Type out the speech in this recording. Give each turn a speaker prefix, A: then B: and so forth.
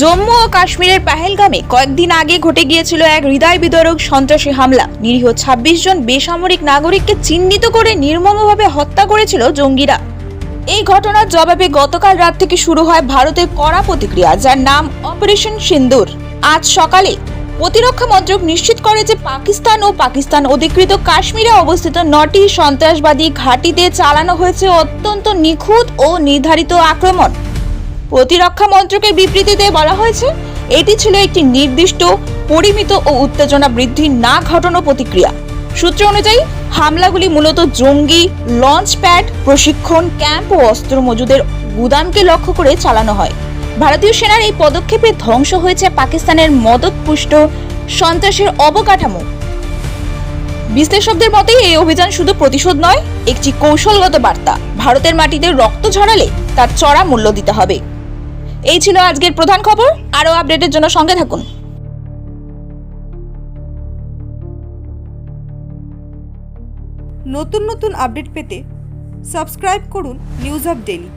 A: জম্মু ও কাশ্মীরের পেহেলগামে কয়েকদিন আগে ঘটে গিয়েছিল এক হৃদয় বিদরক সন্ত্রাসী হামলা। নিরীহ ২৬ জন বেসামরিক নাগরিককে চিহ্নিত করে নির্মমভাবে হত্যা করেছিল জঙ্গিরা। এই ঘটনার জবাবে গতকাল রাত থেকে শুরু হয় ভারতের কড়া প্রতিক্রিয়া, যার নাম অপারেশন সিন্দুর। আজ সকালে প্রতিরক্ষা মন্ত্রক নিশ্চিত করে যে পাকিস্তান ও পাকিস্তান অধিকৃত কাশ্মীরে অবস্থিত নটি সন্ত্রাসবাদী ঘাঁটিতে চালানো হয়েছে অত্যন্ত নিখুঁত ও নির্ধারিত আক্রমণ। প্রতিরক্ষা মন্ত্রকের বিবৃতিতে বলা হয়েছে, এটি ছিল একটি নির্দিষ্ট, পরিমিত ও উত্তেজনা বৃদ্ধি না ঘটানো প্রতিক্রিয়া। সূত্র অনুযায়ী, হামলাগুলি মূলত জঙ্গি লঞ্চ প্যাড প্রশিক্ষণ ক্যাম্প ও অস্ত্র মজুদের গুদামকে লক্ষ্য করে চালানো হয়। ভারতীয় সেনার এই পদক্ষেপে ধ্বংস হয়েছে পাকিস্তানের মদতপুষ্ট সন্ত্রাসের অবকাঠামো। বিশ্লেষকদের মতে, এই অভিযান শুধু প্রতিশোধ নয়, একটি কৌশলগত বার্তা। ভারতের মাটিতে রক্ত ঝরালে তার চড়া মূল্য দিতে হবে। এই ছিল আজকের প্রধান খবর। আরও আপডেটের জন্য সঙ্গে থাকুন।
B: নতুন নতুন আপডেট পেতে সাবস্ক্রাইব করুন নিউজ আপ ডেলি